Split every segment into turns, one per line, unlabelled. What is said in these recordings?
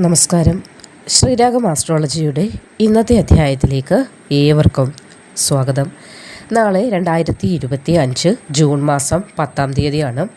നമസ്കാരം. ശ്രീരാഗം ആസ്ട്രോളജിയുടെ ഇന്നത്തെ അധ്യായത്തിലേക്ക് ഏവർക്കും സ്വാഗതം. നാളെ രണ്ടായിരത്തി ഇരുപത്തി അഞ്ച് ജൂൺ മാസം പത്താം തീയതിയാണ്.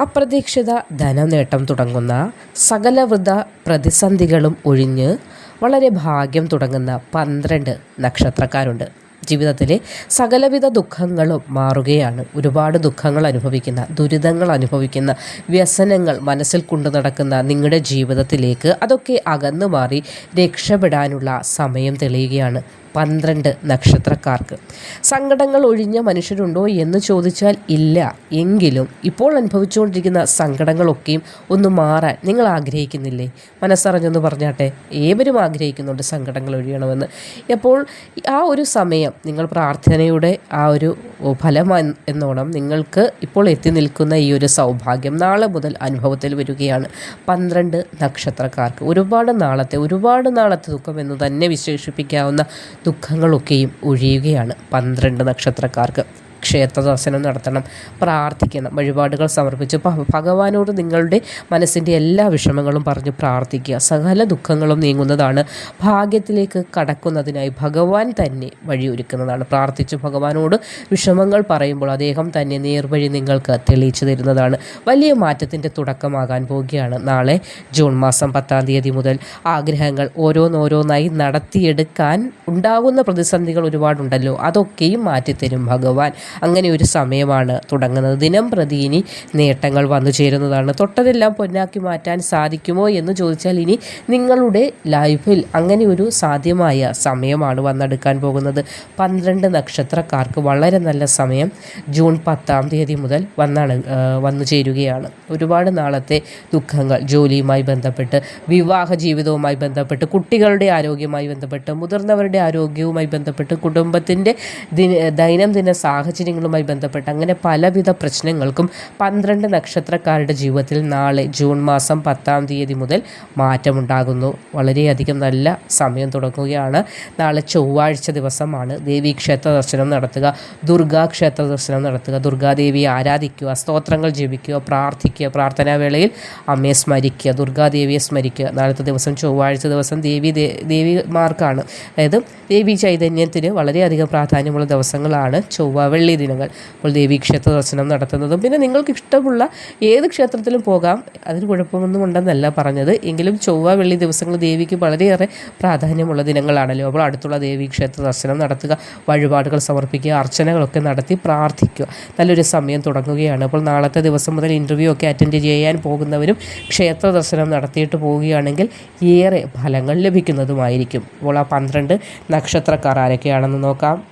അപ്രതീക്ഷിത ധനനേട്ടം തുടങ്ങുന്ന സകലവൃത പ്രതിസന്ധികളും ഒഴിഞ്ഞ് വളരെ ഭാഗ്യം തുടങ്ങുന്ന പന്ത്രണ്ട് നക്ഷത്രക്കാരുണ്ട്. ജീവിതത്തിലെ സകലവിധ ദുഃഖങ്ങളും മാറുകയാണ്. ഒരുപാട് ദുഃഖങ്ങൾ അനുഭവിക്കുന്ന ദുരിതങ്ങൾ അനുഭവിക്കുന്ന വ്യസനങ്ങൾ മനസ്സിൽ കൊണ്ടു നടക്കുന്ന നിങ്ങളുടെ ജീവിതത്തിലേക്ക് അതൊക്കെ അകന്നു മാറി രക്ഷപ്പെടാനുള്ള സമയം തെളിയുകയാണ്. പന്ത്രണ്ട് നക്ഷത്രക്കാർക്ക്. സങ്കടങ്ങൾ ഒഴിഞ്ഞ മനുഷ്യരുണ്ടോ എന്ന് ചോദിച്ചാൽ ഇല്ല. എങ്കിലും ഇപ്പോൾ അനുഭവിച്ചുകൊണ്ടിരിക്കുന്ന സങ്കടങ്ങളൊക്കെയും ഒന്ന് മാറാൻ നിങ്ങൾ ആഗ്രഹിക്കുന്നില്ലേ? മനസ്സറിഞ്ഞൊന്ന് പറഞ്ഞാട്ടെ. ഏവരും ആഗ്രഹിക്കുന്നുണ്ട് സങ്കടങ്ങൾ ഒഴിയണമെന്ന്. അപ്പോൾ ആ ഒരു സമയം നിങ്ങൾ പ്രാർത്ഥനയുടെ ആ ഒരു ഫലം എന്നോണം നിങ്ങൾക്ക് ഇപ്പോൾ എത്തി നിൽക്കുന്ന ഈ ഒരു സൗഭാഗ്യം നാളെ മുതൽ അനുഭവത്തിൽ വരികയാണ്. പന്ത്രണ്ട് നക്ഷത്രക്കാർക്ക്. ഒരുപാട് നാളത്തെ ഒരുപാട് നാളത്തെ ദുഃഖം എന്ന് തന്നെ വിശേഷിപ്പിക്കാവുന്ന ദുഃഖങ്ങളൊക്കെയും ഒഴിയുകയാണ് പന്ത്രണ്ട് നക്ഷത്രക്കാർക്ക്. ക്ഷേത്ര ദർശനം നടത്തണം പ്രാർത്ഥിക്കണം വഴിപാടുകൾ സമർപ്പിച്ച്. ഭഗവാനോട് നിങ്ങളുടെ മനസ്സിന്റെ എല്ലാ വിഷമങ്ങളും പറഞ്ഞ് പ്രാർത്ഥിക്കുക. സകല ദുഃഖങ്ങളും നീങ്ങുന്നതാണ്. ഭാഗ്യത്തിലേക്ക് കടക്കുന്നതിനായി ഭഗവാൻ തന്നെ വഴിയൊരുക്കുന്നതാണ്. പ്രാർത്ഥിച്ച് ഭഗവാനോട് വിഷമങ്ങൾ പറയുമ്പോൾ അദ്ദേഹം തന്നെ നേർവഴി നിങ്ങൾക്ക് തെളിയിച്ചു തരുന്നതാണ്. വലിയ മാറ്റത്തിന്റെ തുടക്കമാകാൻ പോവുകയാണ് നാളെ ജൂൺ മാസം പത്താം തീയതി മുതൽ. ആഗ്രഹങ്ങൾ ഓരോന്നോരോന്നായി നടത്തിയെടുക്കാൻ ഉണ്ടാകുന്ന പ്രതിസന്ധികൾ ഒരുപാടുണ്ടല്ലോ. അതൊക്കെയും മാറ്റിത്തരും ഭഗവാൻ. അങ്ങനെ ഒരു സമയമാണ് തുടങ്ങുന്നത്. ദിനം പ്രതി ഇനി നേട്ടങ്ങൾ വന്നു ചേരുന്നതാണ്. തൊട്ടതെല്ലാം പൊന്നാക്കി മാറ്റാൻ സാധിക്കുമോ എന്ന് ചോദിച്ചാൽ ഇനി നിങ്ങളുടെ ലൈഫിൽ അങ്ങനെ ഒരു സാധ്യമായ സമയമാണ് വന്നെടുക്കാൻ പോകുന്നത്. പന്ത്രണ്ട് നക്ഷത്രക്കാർക്ക് വളരെ നല്ല സമയം. ജൂൺ പത്താം തീയതി മുതൽ വന്നാണ് വന്നു ചേരുകയാണ്. ഒരുപാട് നാളത്തെ ദുഃഖങ്ങൾ ജോലിയുമായി ബന്ധപ്പെട്ട് വിവാഹ ജീവിതവുമായി ബന്ധപ്പെട്ട് കുട്ടികളുടെ ആരോഗ്യവുമായി ബന്ധപ്പെട്ട് മുതിർന്നവരുടെ ആരോഗ്യവുമായി ബന്ധപ്പെട്ട് കുടുംബത്തിന്റെ ദിന ദൈനംദിന സാഹചര്യം സാഹചര്യങ്ങളുമായി ബന്ധപ്പെട്ട് അങ്ങനെ പലവിധ പ്രശ്നങ്ങൾക്കും പന്ത്രണ്ട് നക്ഷത്രക്കാരുടെ ജീവിതത്തിൽ നാളെ ജൂൺ മാസം പത്താം തീയതി മുതൽ മാറ്റമുണ്ടാകുന്നു. വളരെയധികം നല്ല സമയം തുടങ്ങുകയാണ്. നാളെ ചൊവ്വാഴ്ച ദിവസമാണ് ദേവി ക്ഷേത്ര ദർശനം നടത്തുക. ദുർഗാ ക്ഷേത്ര ദർശനം നടത്തുക. ദുർഗാദേവിയെ ആരാധിക്കുക സ്തോത്രങ്ങൾ ജപിക്കുക പ്രാർത്ഥിക്കുക പ്രാർത്ഥനാ വേളയിൽ അമ്മയെ സ്മരിക്കുക ദുർഗാദേവിയെ സ്മരിക്കുക. നാളത്തെ ദിവസം ചൊവ്വാഴ്ച ദിവസം ദേവി ദേവിമാർക്കാണ്. അതായത് ദേവി ചൈതന്യത്തിന് വളരെയധികം പ്രാധാന്യമുള്ള ദിവസങ്ങളാണ് ചൊവ്വ വെള്ളി ദിനങ്ങൾ. അപ്പോൾ ദേവീക്ഷേത്ര ദർശനം നടത്തുന്നതും പിന്നെ നിങ്ങൾക്ക് ഇഷ്ടമുള്ള ഏത് ക്ഷേത്രത്തിലും പോകാം. അതിന് കുഴപ്പമൊന്നും ഉണ്ടെന്നല്ല പറഞ്ഞത്. എങ്കിലും ചൊവ്വ വെള്ളി ദിവസങ്ങൾ ദേവിക്ക് വളരെയേറെ പ്രാധാന്യമുള്ള ദിനങ്ങളാണല്ലോ. അപ്പോൾ അടുത്തുള്ള ദേവീക്ഷേത്ര ദർശനം നടത്തുക വഴിപാടുകൾ സമർപ്പിക്കുക അർച്ചനകളൊക്കെ നടത്തി പ്രാർത്ഥിക്കുക. നല്ലൊരു സമയം തുടങ്ങുകയാണ്. അപ്പോൾ നാളത്തെ ദിവസം മുതൽ ഇന്റർവ്യൂ ഒക്കെ അറ്റൻഡ് ചെയ്യാൻ പോകുന്നവരും ക്ഷേത്ര ദർശനം നടത്തിയിട്ട് പോവുകയാണെങ്കിൽ ഏറെ ഫലങ്ങൾ ലഭിക്കുന്നതുമായിരിക്കും. അപ്പോൾ ആ പന്ത്രണ്ട് നക്ഷത്രക്കാർ ആരൊക്കെയാണെന്ന് നോക്കാം.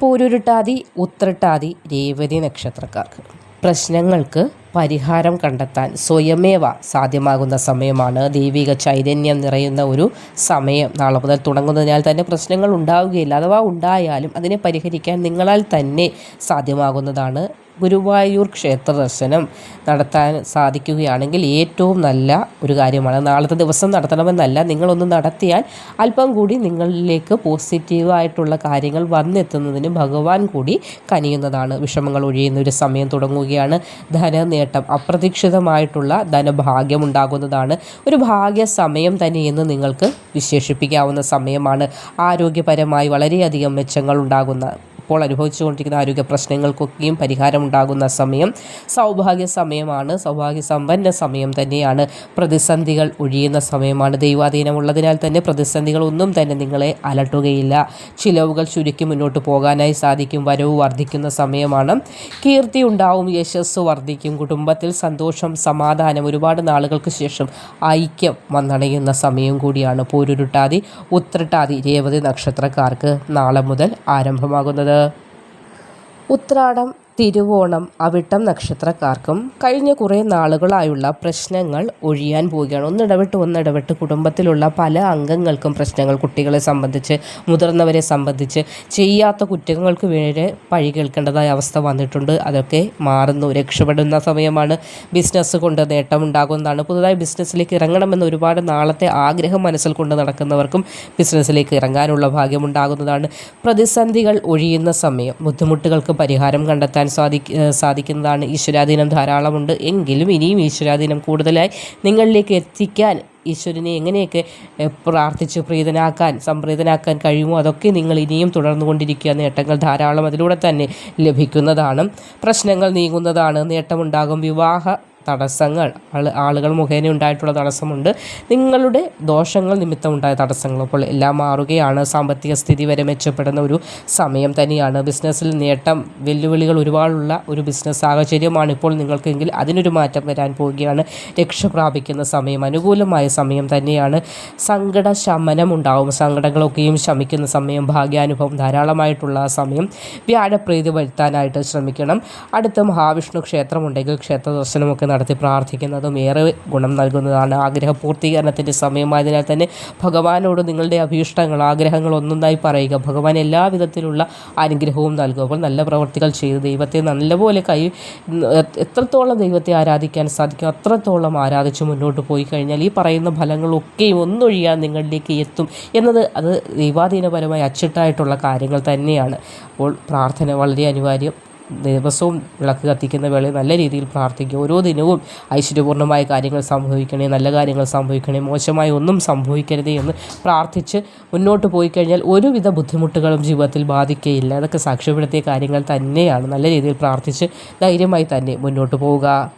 പൂരുരുട്ടാതി ഉത്രട്ടാതി രേവതി നക്ഷത്രക്കാർക്ക്. പ്രശ്നങ്ങൾക്ക് പരിഹാരം കണ്ടെത്താൻ സ്വയമേവ സാധ്യമാകുന്ന സമയമാണ്. ദൈവിക ചൈതന്യം നിറയുന്ന ഒരു സമയം. നാളെ മുതൽ തുടങ്ങുന്നതിനാൽ തന്നെ പ്രശ്നങ്ങൾ ഉണ്ടാവുകയില്ല. അഥവാ ഉണ്ടായാലും അതിനെ പരിഹരിക്കാൻ നിങ്ങളാൽ തന്നെ സാധ്യമാകുന്നതാണ് ഗുരുവായൂർ ക്ഷേത്ര ദർശനം നടത്താൻ സാധിക്കുകയാണെങ്കിൽ ഏറ്റവും നല്ല ഒരു കാര്യമാണ്. നാളത്തെ ദിവസം നടത്തണമെന്നല്ല നിങ്ങളൊന്ന് നടത്തിയാൽ അല്പം കൂടി നിങ്ങളിലേക്ക് പോസിറ്റീവായിട്ടുള്ള കാര്യങ്ങൾ വന്നെത്തുന്നതിന് ഭഗവാൻ കൂടി കനിയുന്നതാണ്. വിഷമങ്ങൾ ഒഴിയുന്ന ഒരു സമയം തുടങ്ങുകയാണ്. ധനനേട്ടം അപ്രതീക്ഷിതമായിട്ടുള്ള ധനഭാഗ്യം ഉണ്ടാകുന്നതാണ് ഒരു ഭാഗ്യ സമയം തന്നെയെന്ന് നിങ്ങൾക്ക് വിശേഷിപ്പിക്കാവുന്ന സമയമാണ്. ആരോഗ്യപരമായി വളരെയധികം മെച്ചങ്ങൾ ഉണ്ടാകുന്ന ഇപ്പോൾ അനുഭവിച്ചുകൊണ്ടിരിക്കുന്ന ആരോഗ്യ പ്രശ്നങ്ങൾക്കൊക്കെയും പരിഹാരമുണ്ടാകുന്ന സമയം സൗഭാഗ്യ സമയമാണ്. സൗഭാഗ്യ സമ്പന്ന സമയം തന്നെയാണ്. പ്രതിസന്ധികൾ ഒഴിയുന്ന സമയമാണ്. ദൈവാധീനമുള്ളതിനാൽ തന്നെ പ്രതിസന്ധികൾ ഒന്നും തന്നെ നിങ്ങളെ അലട്ടുകയില്ല. ചിലവുകൾ ചുരുക്കി മുന്നോട്ട് പോകാനായി സാധിക്കും. വരവ് വർദ്ധിക്കുന്ന സമയമാണ്. കീർത്തി ഉണ്ടാവും. യശസ് വർദ്ധിക്കും. കുടുംബത്തിൽ സന്തോഷം സമാധാനം ഒരുപാട് നാളുകൾക്ക് ശേഷം ഐക്യം വന്നണയുന്ന സമയം കൂടിയാണ്. പോരുരുട്ടാതി ഉത്രട്ടാതി രേവതി നക്ഷത്രക്കാർക്ക് നാളെ മുതൽ ആരംഭമാകുന്നത്. உத்திராடம் തിരുവോണം അവിട്ടം നക്ഷത്രക്കാർക്കും കഴിഞ്ഞ കുറേ നാളുകളായുള്ള പ്രശ്നങ്ങൾ ഒഴിയാൻ പോവുകയാണ്. ഒന്നിടവിട്ട് ഒന്നിടവിട്ട് കുടുംബത്തിലുള്ള പല അംഗങ്ങൾക്കും പ്രശ്നങ്ങൾ കുട്ടികളെ സംബന്ധിച്ച് മുതിർന്നവരെ സംബന്ധിച്ച് ചെയ്യാത്ത കുറ്റങ്ങൾക്ക് വേണ്ടി പഴി കേൾക്കേണ്ടതായ അവസ്ഥ വന്നിട്ടുണ്ട്. അതൊക്കെ മാറുന്നു. രക്ഷപ്പെടുന്ന സമയമാണ് ബിസിനസ് കൊണ്ട് നേട്ടമുണ്ടാകുന്നതാണ്. പുതുതായി ബിസിനസ്സിലേക്ക് ഇറങ്ങണമെന്ന് ഒരുപാട് നാളത്തെ ആഗ്രഹം മനസ്സിൽ കൊണ്ട് നടക്കുന്നവർക്കും ബിസിനസ്സിലേക്ക് ഇറങ്ങാനുള്ള ഭാഗ്യമുണ്ടാകുന്നതാണ്. പ്രതിസന്ധികൾ ഒഴിയുന്ന സമയം. ബുദ്ധിമുട്ടുകൾക്ക് പരിഹാരം കണ്ടെത്താൻ നേടാൻ സാധിക്ക സാധിക്കുന്നതാണ് ഈശ്വരാധീനം ധാരാളമുണ്ട്. എങ്കിലും ഇനിയും ഈശ്വരാധീനം കൂടുതലായി നിങ്ങളിലേക്ക് എത്തിക്കാൻ ഈശ്വരനെ എങ്ങനെയൊക്കെ പ്രാർത്ഥിച്ച് പ്രീതനാക്കാൻ സംപ്രീതനാക്കാൻ കഴിയുമോ അതൊക്കെ നിങ്ങൾ ഇനിയും തുടർന്നു തുടർന്നുകൊണ്ടിരിക്കുക. നേട്ടങ്ങൾ ധാരാളം അതിലൂടെ തന്നെ ലഭിക്കുന്നതാണ്. പ്രശ്നങ്ങൾ നീങ്ങുന്നതാണ്. നേട്ടമുണ്ടാകും. വിവാഹ തടസ്സങ്ങൾ ആൾ ആളുകൾ മുഖേന ഉണ്ടായിട്ടുള്ള തടസ്സമുണ്ട്. നിങ്ങളുടെ ദോഷങ്ങൾ നിമിത്തം ഉണ്ടായ തടസ്സങ്ങൾ. അപ്പോൾ എല്ലാം മാറുകയാണ്. സാമ്പത്തിക സ്ഥിതി വരെ മെച്ചപ്പെടുന്ന ഒരു സമയം തന്നെയാണ്. ബിസിനസ്സിൽ നേട്ടം വെല്ലുവിളികൾ ഒരുപാടുള്ള ഒരു ബിസിനസ് സാഹചര്യമാണ് ഇപ്പോൾ നിങ്ങൾക്കെങ്കിൽ അതിനൊരു മാറ്റം വരാൻ പോവുകയാണ്. രക്ഷ പ്രാപിക്കുന്ന സമയം അനുകൂലമായ സമയം തന്നെയാണ്. സങ്കട ശമനം ഉണ്ടാവും. സങ്കടങ്ങളൊക്കെയും ശമിക്കുന്ന സമയം ഭാഗ്യാനുഭവം ധാരാളമായിട്ടുള്ള സമയം വ്യാഴപ്രീതി വരുത്താനായിട്ട് ശ്രമിക്കണം. അടുത്ത മഹാവിഷ്ണു ക്ഷേത്രമുണ്ടെങ്കിൽ ക്ഷേത്ര ദർശനമൊക്കെ നടത്തി പ്രാർത്ഥിക്കുന്നതും ഏറെ ഗുണം നൽകുന്നതാണ്. ആഗ്രഹ പൂർത്തീകരണത്തിന്റെ സമയമായതിനാൽ തന്നെ ഭഗവാനോട് നിങ്ങളുടെ അഭീഷ്ടങ്ങൾ ആഗ്രഹങ്ങൾ ഒന്നൊന്നായി പറയുക. ഭഗവാൻ എല്ലാ വിധത്തിലുള്ള അനുഗ്രഹവും നൽകും. അപ്പോൾ നല്ല പ്രവർത്തികൾ ചെയ്ത് ദൈവത്തെ നല്ലപോലെ കൈ എത്രത്തോളം ദൈവത്തെ ആരാധിക്കാൻ സാധിക്കും അത്രത്തോളം ആരാധിച്ച് മുന്നോട്ട് പോയി കഴിഞ്ഞാൽ ഈ പറയുന്ന ഫലങ്ങളൊക്കെയും ഒന്നൊഴിയാൻ നിങ്ങളിലേക്ക് എത്തും എന്നത് അത് ദൈവാധീനപരമായി അച്ചിട്ടായിട്ടുള്ള കാര്യങ്ങൾ തന്നെയാണ്. അപ്പോൾ പ്രാർത്ഥന വളരെ അനിവാര്യം. ദിവസവും വിളക്ക് കത്തിക്കുന്ന വേളയിൽ നല്ല രീതിയിൽ പ്രാർത്ഥിക്കുക. ഓരോ ദിനവും ഐശ്വര്യപൂർണമായ കാര്യങ്ങൾ സംഭവിക്കണേ നല്ല കാര്യങ്ങൾ സംഭവിക്കണേ മോശമായി ഒന്നും സംഭവിക്കരുതേ എന്ന് പ്രാർത്ഥിച്ച് മുന്നോട്ട് പോയി കഴിഞ്ഞാൽ ഒരുവിധ ബുദ്ധിമുട്ടുകളും ജീവിതത്തിൽ ബാധിക്കുകയില്ല അതൊക്കെ സാക്ഷ്യപ്പെടുത്തിയ കാര്യങ്ങൾ തന്നെയാണ്. നല്ല രീതിയിൽ പ്രാർത്ഥിച്ച് ധൈര്യമായി തന്നെ മുന്നോട്ട് പോവുക.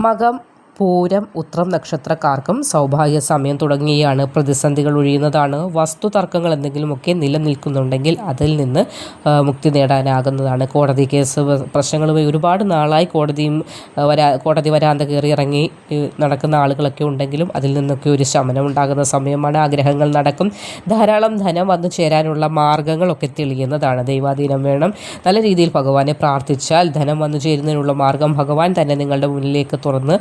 മകം പൂരം ഉത്രം നക്ഷത്രക്കാർക്കും സൗഭാഗ്യ സമയം തുടങ്ങിയാണ് പ്രതിസന്ധികൾ ഒഴിയുന്നതാണ്. വസ്തു തർക്കങ്ങൾ എന്തെങ്കിലുമൊക്കെ നിലനിൽക്കുന്നുണ്ടെങ്കിൽ അതിൽ നിന്ന് മുക്തി നേടാനാകുന്നതാണ്. കോടതി കേസ് പ്രശ്നങ്ങളുമായി ഒരുപാട് നാളായി കോടതിയും വരാ കോടതി വരാന്ത കയറി ഇറങ്ങി നടക്കുന്ന ആളുകളൊക്കെ ഉണ്ടെങ്കിലും അതിൽ നിന്നൊക്കെ ഒരു ശമനം ഉണ്ടാകുന്ന സമയമാണ്. ആഗ്രഹങ്ങൾ നടക്കും. ധാരാളം ധനം വന്നു ചേരാനുള്ള മാർഗങ്ങളൊക്കെ തെളിയുന്നതാണ്. ദൈവാധീനം വേണം. നല്ല രീതിയിൽ ഭഗവാനെ പ്രാർത്ഥിച്ചാൽ ധനം വന്നു ചേരുന്നതിനുള്ള മാർഗം ഭഗവാൻ തന്നെ നിങ്ങളുടെ മുന്നിലേക്ക് തുറന്ന്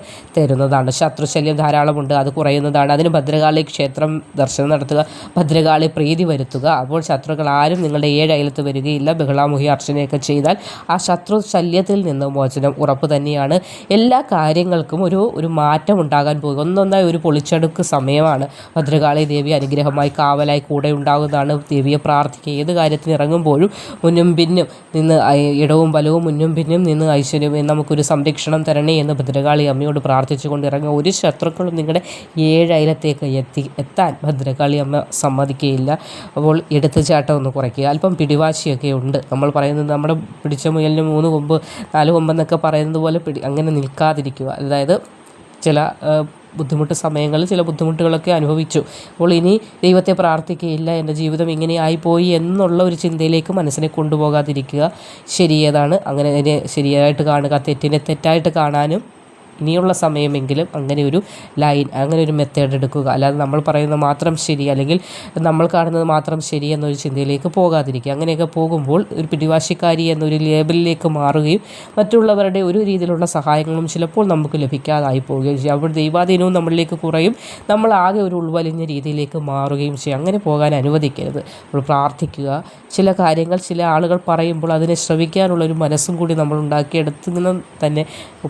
തരുന്നതാണ് ശത്രുശല്യം ധാരാളമുണ്ട് അത് കുറയുന്നതാണ്. അതിന് ഭദ്രകാളി ക്ഷേത്രം ദർശനം നടത്തുക ഭദ്രകാളി പ്രീതി വരുത്തുക. അപ്പോൾ ശത്രുക്കൾ ആരും നിങ്ങളുടെ ഏഴ് അയലത്ത് വരികയില്ല. ബഹളാമുഖി അർച്ചനയൊക്കെ ചെയ്താൽ ആ ശത്രു ശല്യത്തിൽ നിന്ന് മോചനം ഉറപ്പ് തന്നെയാണ്. എല്ലാ കാര്യങ്ങൾക്കും ഒരു ഒരു മാറ്റം ഉണ്ടാകാൻ പോകും. ഒന്നൊന്നായി ഒരു പൊളിച്ചെടുക്ക് സമയമാണ്. ഭദ്രകാളി ദേവി അനുഗ്രഹമായി കാവലായി കൂടെ ഉണ്ടാകുന്നതാണ് ദേവിയെ പ്രാർത്ഥിക്കുക. ഏത് കാര്യത്തിന് ഇറങ്ങുമ്പോഴും മുന്നും പിന്നും നിന്ന് ഇടവും ബലവും മുന്നും പിന്നും നിന്ന് ഐശ്വര്യം നമുക്കൊരു സംരക്ഷണം തരണേ എന്ന് ഭദ്രകാളി അമ്മയോട് പ്രാർത്ഥിച്ചുകൊണ്ട് ഇറങ്ങുക. ഒരു ശത്രുക്കളും നിങ്ങളുടെ ഏഴയലത്തേക്ക് എത്തി എത്താൻ ഭദ്രകാളി അമ്മ സമ്മതിക്കുകയില്ല. അപ്പോൾ എടുത്തുചാട്ടം ഒന്ന് കുറയ്ക്കുക. അല്പം പിടിവാശിയൊക്കെ ഉണ്ട്. നമ്മൾ പറയുന്നത് നമ്മുടെ പിടിച്ച മുയലിന് മൂന്ന് കൊമ്പ് നാല് കൊമ്പെന്നൊക്കെ പറയുന്നത് പോലെ പിടി അങ്ങനെ നിൽക്കാതിരിക്കുക. അതായത് ചില ബുദ്ധിമുട്ട് സമയങ്ങളിൽ ചില ബുദ്ധിമുട്ടുകളൊക്കെ അനുഭവിച്ചു. അപ്പോൾ ഇനി ദൈവത്തെ പ്രാർത്ഥിക്കുകയില്ല. എന്റെ ജീവിതം ഇങ്ങനെ ആയിപ്പോയി എന്നുള്ള ഒരു ചിന്തയിലേക്ക് മനസ്സിനെ കൊണ്ടുപോകാതിരിക്കുക. ശരിയേതാണ്. അങ്ങനെ ശരിയായിട്ട് കാണുക തെറ്റിനെ തെറ്റായിട്ട് കാണാനും ഇനിയുള്ള സമയമെങ്കിലും അങ്ങനെ ഒരു ലൈൻ അങ്ങനെ ഒരു മെത്തേഡ് എടുക്കുക. അല്ലാതെ നമ്മൾ പറയുന്നത് മാത്രം ശരി അല്ലെങ്കിൽ നമ്മൾ കാണുന്നത് മാത്രം ശരി എന്നൊരു ചിന്തയിലേക്ക് പോകാതിരിക്കുക. അങ്ങനെയൊക്കെ പോകുമ്പോൾ ഒരു പിടിവാശിക്കാരി എന്നൊരു ലേബലിലേക്ക് മാറുകയും മറ്റുള്ളവരുടെ ഒരു രീതിയിലുള്ള സഹായങ്ങളും ചിലപ്പോൾ നമുക്ക് ലഭിക്കാതായി പോവുകയും ചെയ്യും. അപ്പോൾ ദൈവാധീനവും നമ്മളിലേക്ക് കുറയും. നമ്മൾ ആകെ ഒരു ഉൾവലിഞ്ഞ രീതിയിലേക്ക് മാറുകയും ചെയ്യും. അങ്ങനെ പോകാൻ അനുവദിക്കരുത്. നമ്മൾ പ്രാർത്ഥിക്കുക. ചില കാര്യങ്ങൾ ചില ആളുകൾ പറയുമ്പോൾ അതിനെ ശ്രവിക്കാനുള്ള ഒരു മനസ്സും കൂടി നമ്മൾ ഉണ്ടാക്കിയെടുത്ത് നിന്ന് തന്നെ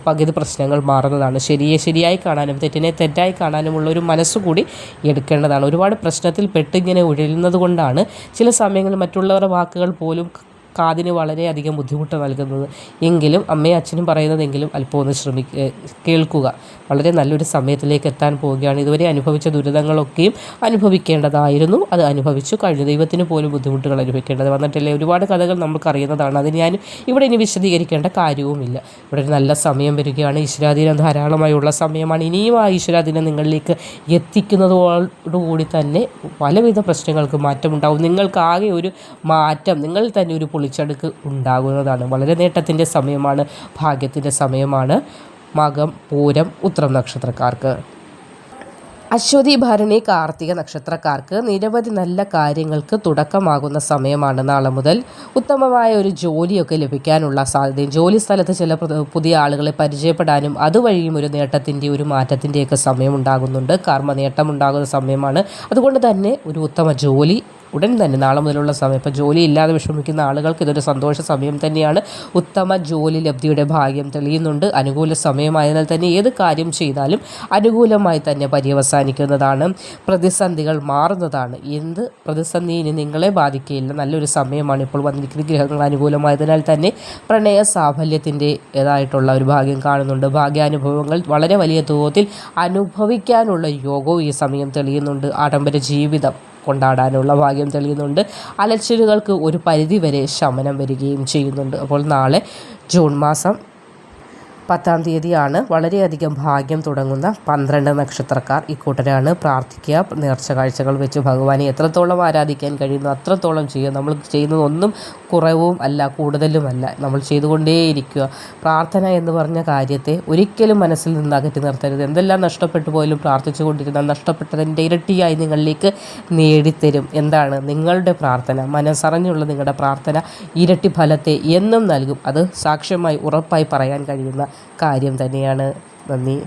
പകുതി പ്രശ്നങ്ങൾ മാറുന്നതാണ്. ശരിയെ ശരിയായി കാണാനും തെറ്റിനെ തെറ്റായി കാണാനുമുള്ള ഒരു മനസ്സുകൂടി എടുക്കേണ്ടതാണ്. ഒരുപാട് പ്രശ്നത്തിൽ പെട്ടിങ്ങനെ ഉഴലുന്നത് കൊണ്ടാണ് ചില സമയങ്ങളിൽ മറ്റുള്ളവരുടെ വാക്കുകൾ പോലും കാതിന് വളരെയധികം ബുദ്ധിമുട്ട് നൽകുന്നത്. എങ്കിലും അമ്മയും അച്ഛനും പറയുന്നതെങ്കിലും അല്പം ഒന്ന് ശ്രമി കേൾക്കുക. വളരെ നല്ലൊരു സമയത്തിലേക്ക് എത്താൻ പോവുകയാണ്. ഇതുവരെ അനുഭവിച്ച ദുരിതങ്ങളൊക്കെയും അനുഭവിക്കേണ്ടതായിരുന്നു. അത് അനുഭവിച്ചു. കഴിഞ്ഞു ദൈവത്തിന് പോലും ബുദ്ധിമുട്ടുകൾ അനുഭവിക്കേണ്ടത്. വന്നിട്ടില്ലേ ഒരുപാട് കഥകൾ നമുക്കറിയുന്നതാണ് അത് ഞാൻ ഇവിടെ ഇനി വിശദീകരിക്കേണ്ട കാര്യവുമില്ല. ഇവിടെ ഒരു നല്ല സമയം വരികയാണ്. ഈശ്വരാധീനം ധാരാളമായുള്ള സമയമാണ്. ഇനിയും ആ ഈശ്വരാധീനം നിങ്ങളിലേക്ക് എത്തിക്കുന്നതോടുകൂടി തന്നെ പലവിധ പ്രശ്നങ്ങൾക്ക് മാറ്റമുണ്ടാവും. നിങ്ങൾക്കാകെ ഒരു മാറ്റം നിങ്ങൾ തന്നെ ഒരു പൊളിച്ചടുക്ക് ഉണ്ടാകുന്നതാണ്. വളരെ നേട്ടത്തിന്റെ സമയമാണ് ഭാഗ്യത്തിന്റെ സമയമാണ് മകം പൂരം ഉത്രം നക്ഷത്രക്കാർക്ക്. അശ്വതി ഭരണി കാർത്തിക നക്ഷത്രക്കാർക്ക് നിരവധി നല്ല കാര്യങ്ങൾക്ക് തുടക്കമാകുന്ന സമയമാണ് നാളെ മുതൽ. ഉത്തമമായ ഒരു ജോലിയൊക്കെ ലഭിക്കാനുള്ള സാധ്യതയും ജോലി സ്ഥലത്ത് ചില പുതിയ ആളുകളെ പരിചയപ്പെടാനും അതുവഴിയും ഒരു നേട്ടത്തിന്റെ ഒരു മാറ്റത്തിന്റെയൊക്കെ സമയം ഉണ്ടാകുന്നുണ്ട്. കർമ്മ നേട്ടം ഉണ്ടാകുന്ന സമയമാണ്. അതുകൊണ്ട് തന്നെ ഒരു ഉത്തമ ജോലി ഉടൻ തന്നെ നാളെ മുതലുള്ള സമയം. ഇപ്പോൾ ജോലി ഇല്ലാതെ വിഷമിക്കുന്ന ആളുകൾക്ക് ഇതൊരു സന്തോഷ സമയം തന്നെയാണ്. ഉത്തമ ജോലി ലബ്ധിയുടെ ഭാഗ്യം തെളിയുന്നുണ്ട്. അനുകൂല സമയമായതിനാൽ തന്നെ ഏത് കാര്യം ചെയ്താലും അനുകൂലമായി തന്നെ പര്യവസാനിക്കുന്നതാണ്. പ്രതിസന്ധികൾ മാറുന്നതാണ്. എന്ത് പ്രതിസന്ധി ഇനി നിങ്ങളെ ബാധിക്കുകയില്ല. നല്ലൊരു സമയമാണ് ഇപ്പോൾ വന്നിരിക്കുന്ന ഗ്രഹങ്ങൾ അനുകൂലമായതിനാൽ തന്നെ പ്രണയ സാഫല്യത്തിന്റെ ഏതായിട്ടുള്ള ഒരു ഭാഗ്യം കാണുന്നുണ്ട്. ഭാഗ്യാനുഭവങ്ങൾ വളരെ വലിയ തോതിൽ അനുഭവിക്കാനുള്ള യോഗവും ഈ സമയം തെളിയുന്നുണ്ട്. ആഡംബര ജീവിതം. കൊണ്ടാടാനുള്ള ഭാഗ്യം തെളിയുന്നുണ്ട്. അലച്ചിലുകൾക്ക് ഒരു പരിധിവരെ ശമനം വരികയും ചെയ്യുന്നുണ്ട്. അപ്പോൾ നാളെ ജൂൺ മാസം പത്താം തീയതിയാണ് വളരെയധികം ഭാഗ്യം തുടങ്ങുന്ന പന്ത്രണ്ട് നക്ഷത്രക്കാർ ഇക്കൂട്ടരാണ് പ്രാർത്ഥിക്കുക. നേർച്ച കാഴ്ചകൾ വെച്ച് ഭഗവാനെ എത്രത്തോളം ആരാധിക്കാൻ കഴിയുന്നു അത്രത്തോളം ചെയ്യുക. നമ്മൾ ചെയ്യുന്നത് ഒന്നും കുറവും അല്ല കൂടുതലുമല്ല നമ്മൾ ചെയ്തുകൊണ്ടേയിരിക്കുക. പ്രാർത്ഥന എന്ന് പറഞ്ഞ കാര്യത്തെ ഒരിക്കലും മനസ്സിൽ നിന്ന് അകറ്റി നിർത്തരുത്. എന്തെല്ലാം നഷ്ടപ്പെട്ടു പോലും പ്രാർത്ഥിച്ചു കൊണ്ടിരുന്നാൽ നഷ്ടപ്പെട്ടതിന്റെ ഇരട്ടിയായി നിങ്ങളിലേക്ക് നേടിത്തരും. എന്താണ് നിങ്ങളുടെ പ്രാർത്ഥന? മനസ്സറിഞ്ഞുള്ള നിങ്ങളുടെ പ്രാർത്ഥന ഇരട്ടി ഫലത്തെ എന്നും നൽകും. അത് സാക്ഷ്യമായി ഉറപ്പായി പറയാൻ കഴിയുന്ന കാര്യം തന്നെയാണ്. നന്ദി.